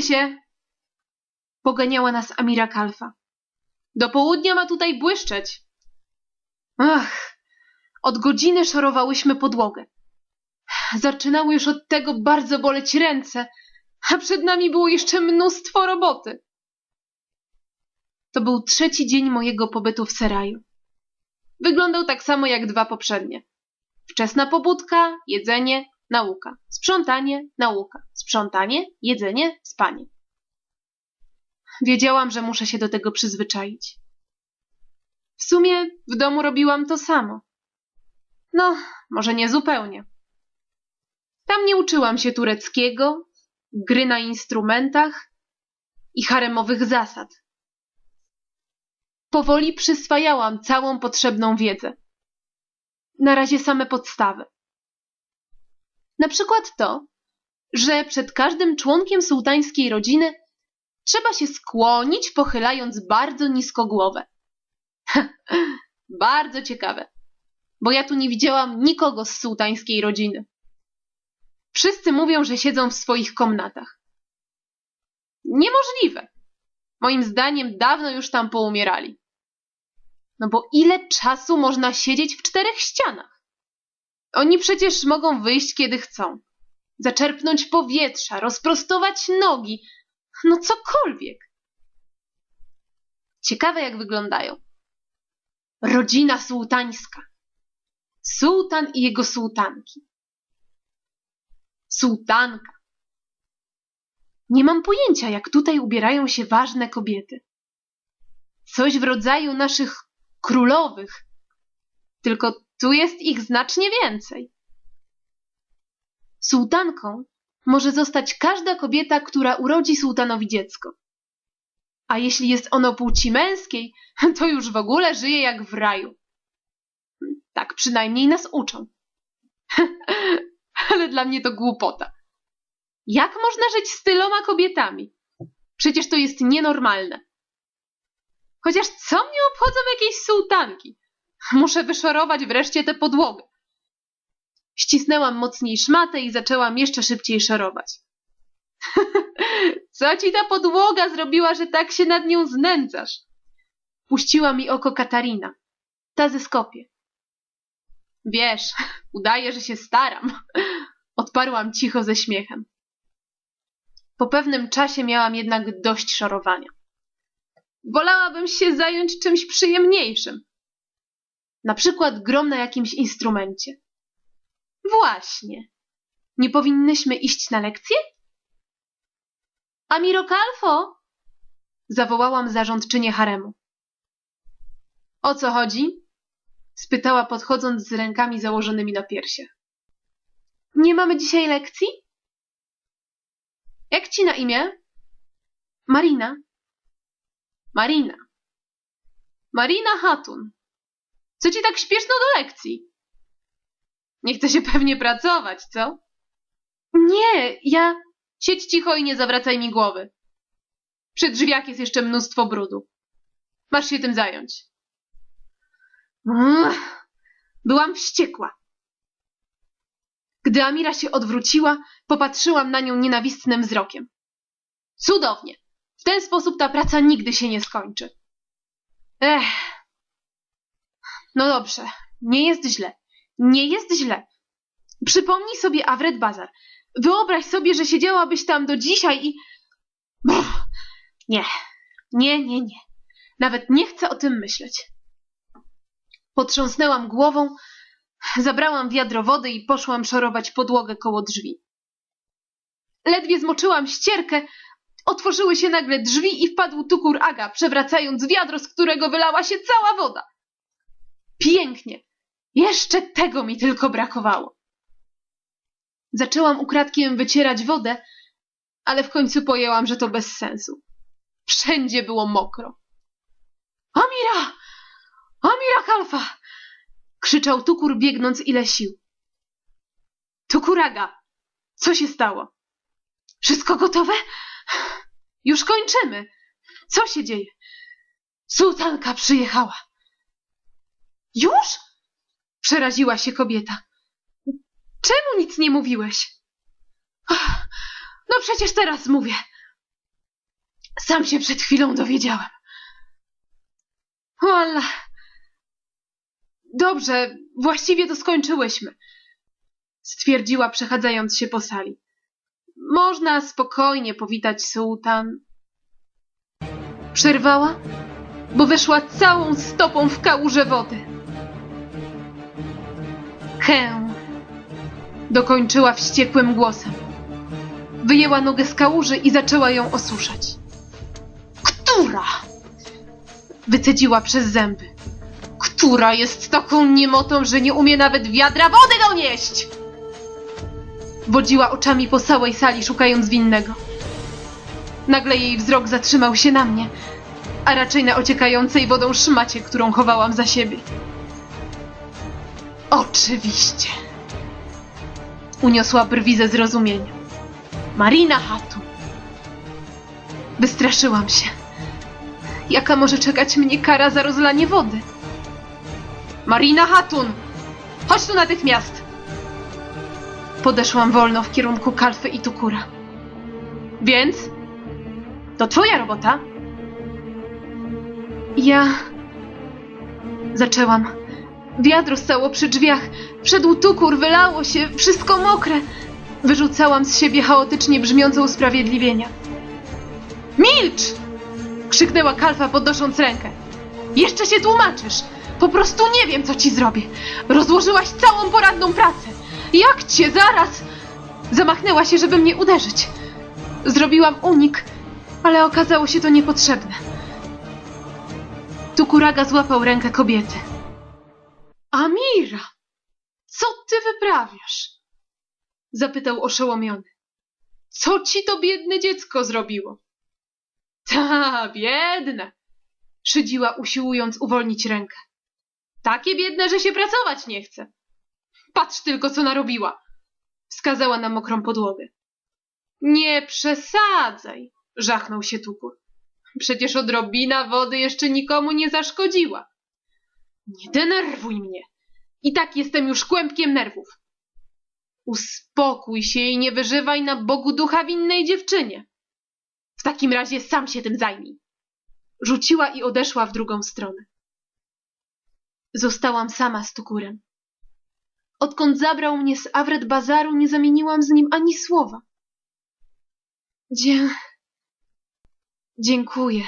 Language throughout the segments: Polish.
się! Poganiała nas Amira Kalfa. Do południa ma tutaj błyszczeć. Ach, od godziny szorowałyśmy podłogę. Zaczynały już od tego bardzo boleć ręce, a przed nami było jeszcze mnóstwo roboty. To był trzeci dzień mojego pobytu w Seraju. Wyglądał tak samo jak dwa poprzednie. Wczesna pobudka, jedzenie, nauka. Sprzątanie, nauka. Sprzątanie, jedzenie, spanie. Wiedziałam, że muszę się do tego przyzwyczaić. W sumie w domu robiłam to samo. No, może nie zupełnie. Tam nie uczyłam się tureckiego, gry na instrumentach i haremowych zasad. Powoli przyswajałam całą potrzebną wiedzę. Na razie same podstawy. Na przykład to, że przed każdym członkiem sułtańskiej rodziny trzeba się skłonić, pochylając bardzo nisko głowę. bardzo ciekawe, bo ja tu nie widziałam nikogo z sułtańskiej rodziny. Wszyscy mówią, że siedzą w swoich komnatach. Niemożliwe. Moim zdaniem dawno już tam poumierali. No bo ile czasu można siedzieć w czterech ścianach? Oni przecież mogą wyjść kiedy chcą. Zaczerpnąć powietrza, rozprostować nogi, no cokolwiek. Ciekawe jak wyglądają. Rodzina sułtańska. Sułtan i jego sułtanki. Sułtanka. Nie mam pojęcia, jak tutaj ubierają się ważne kobiety. Coś w rodzaju naszych królowych. Tylko tu jest ich znacznie więcej. Sułtanką może zostać każda kobieta, która urodzi sułtanowi dziecko. A jeśli jest ono płci męskiej, to już w ogóle żyje jak w raju. Tak przynajmniej nas uczą. Ale dla mnie to głupota. Jak można żyć z tyloma kobietami? Przecież to jest nienormalne. Chociaż co mnie obchodzą jakieś sułtanki? Muszę wyszorować wreszcie tę podłogę. Ścisnęłam mocniej szmatę i zaczęłam jeszcze szybciej szorować. Co ci ta podłoga zrobiła, że tak się nad nią znęcasz? Puściła mi oko Katarina. Ta ze skopie. Wiesz, udaje, że się staram. Odparłam cicho ze śmiechem. Po pewnym czasie miałam jednak dość szorowania. Wolałabym się zająć czymś przyjemniejszym. Na przykład grom na jakimś instrumencie. Właśnie. Nie powinnyśmy iść na lekcję? Amiro Kalfo! Zawołałam zarządczynię haremu. O co chodzi? spytała podchodząc z rękami założonymi na piersiach. Nie mamy dzisiaj lekcji? Jak ci na imię? Marina. Marina. Marina Hatun. Co ci tak śpieszno do lekcji? Nie chce się pewnie pracować, co? Nie, ja... Siedź cicho i nie zawracaj mi głowy. Przy drzwiach jest jeszcze mnóstwo brudu. Masz się tym zająć. Byłam wściekła. Gdy Amira się odwróciła, popatrzyłam na nią nienawistnym wzrokiem. Cudownie. W ten sposób ta praca nigdy się nie skończy. Ech. No dobrze, nie jest źle. Nie jest źle. Przypomnij sobie Awred Bazar. Wyobraź sobie, że siedziałabyś tam do dzisiaj i... Brr. Nie, nie, nie, nie. Nawet nie chcę o tym myśleć. Potrząsnęłam głową, zabrałam wiadro wody i poszłam szorować podłogę koło drzwi. Ledwie zmoczyłam ścierkę, otworzyły się nagle drzwi i wpadł tukur Aga, przewracając wiadro, z którego wylała się cała woda. Pięknie! Jeszcze tego mi tylko brakowało. Zaczęłam ukradkiem wycierać wodę, ale w końcu pojęłam, że to bez sensu. Wszędzie było mokro. Amira! Amira Kalfa! krzyczał Tukur biegnąc ile sił. Tukuraga! Co się stało? Wszystko gotowe? Już kończymy. Co się dzieje? Sułtanka przyjechała. Już? Przeraziła się kobieta. Czemu nic nie mówiłeś? No przecież teraz mówię. Sam się przed chwilą dowiedziałem. O Allah. Dobrze, właściwie to skończyłyśmy. Stwierdziła, przechadzając się po sali. Można spokojnie powitać sułtan. Przerwała, bo weszła całą stopą w kałużę wody. Chę. Dokończyła wściekłym głosem. Wyjęła nogę z kałuży i zaczęła ją osuszać. Która? Wycedziła przez zęby. Która jest taką niemotą, że nie umie nawet wiadra wody donieść? Wodziła oczami po całej sali, szukając winnego. Nagle jej wzrok zatrzymał się na mnie, a raczej na ociekającej wodą szmacie, którą chowałam za siebie. Oczywiście. Uniosła brwi ze zrozumieniem. Marina Hatun. Wystraszyłam się. Jaka może czekać mnie kara za rozlanie wody? Marina Hatun! Chodź tu natychmiast! Podeszłam wolno w kierunku Kalfy i Tukura. Więc? To twoja robota? Ja... Zaczęłam. Wiadro stało przy drzwiach. Wszedł Tukur, wylało się, wszystko mokre. Wyrzucałam z siebie chaotycznie brzmiące usprawiedliwienia. Milcz! Krzyknęła Kalfa, podnosząc rękę. Jeszcze się tłumaczysz! Po prostu nie wiem, co ci zrobię. Rozłożyłaś całą poranną pracę. Jak cię zaraz... Zamachnęła się, żeby mnie uderzyć. Zrobiłam unik, ale okazało się to niepotrzebne. Tukuraga złapał rękę kobiety. Amira, co ty wyprawiasz? Zapytał oszołomiony. Co ci to biedne dziecko zrobiło? Ta, biedne, szydziła usiłując uwolnić rękę. Takie biedne, że się pracować nie chce. Patrz tylko, co narobiła. Wskazała na mokrą podłogę. Nie przesadzaj, żachnął się Tukur. Przecież odrobina wody jeszcze nikomu nie zaszkodziła. Nie denerwuj mnie. I tak jestem już kłębkiem nerwów. Uspokój się i nie wyżywaj na Bogu ducha winnej dziewczynie. W takim razie sam się tym zajmij. Rzuciła i odeszła w drugą stronę. Zostałam sama z Tukurem. Odkąd zabrał mnie z Awret Bazaru, nie zamieniłam z nim ani słowa. Dzie... Dziękuję.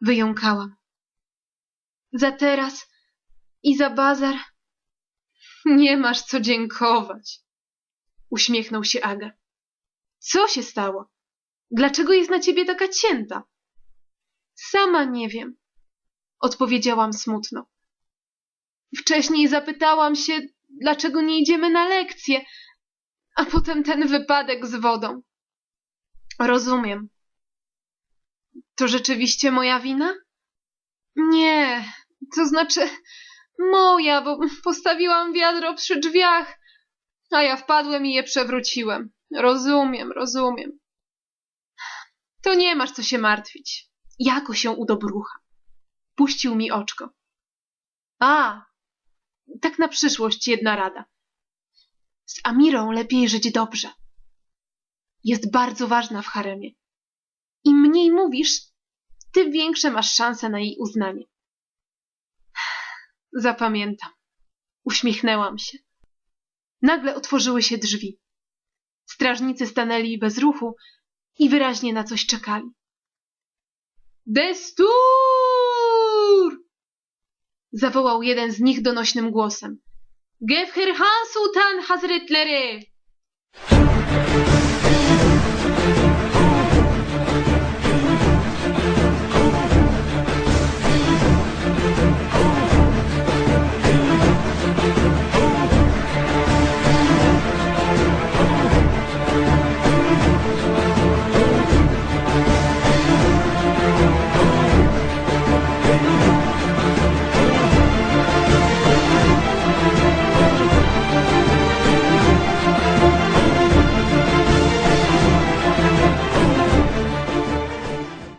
Wyjąkałam. Za teraz i za bazar nie masz co dziękować. Uśmiechnął się Aga. Co się stało? Dlaczego jest na ciebie taka cięta? Sama nie wiem, odpowiedziałam smutno. Wcześniej zapytałam się, dlaczego nie idziemy na lekcję, a potem ten wypadek z wodą. Rozumiem. To rzeczywiście moja wina? Nie, to znaczy moja, bo postawiłam wiadro przy drzwiach, a ja wpadłem i je przewróciłem. Rozumiem, rozumiem. To nie masz co się martwić. Jako się udobrucha. Puścił mi oczko. A, tak na przyszłość jedna rada. Z Amirą lepiej żyć dobrze. Jest bardzo ważna w haremie. Im mniej mówisz, tym większe masz szanse na jej uznanie. Zapamiętam. Uśmiechnęłam się. Nagle otworzyły się drzwi. Strażnicy stanęli bez ruchu i wyraźnie na coś czekali. Destur! zawołał jeden z nich donośnym głosem. Gefher Han Sultan Hazretleri!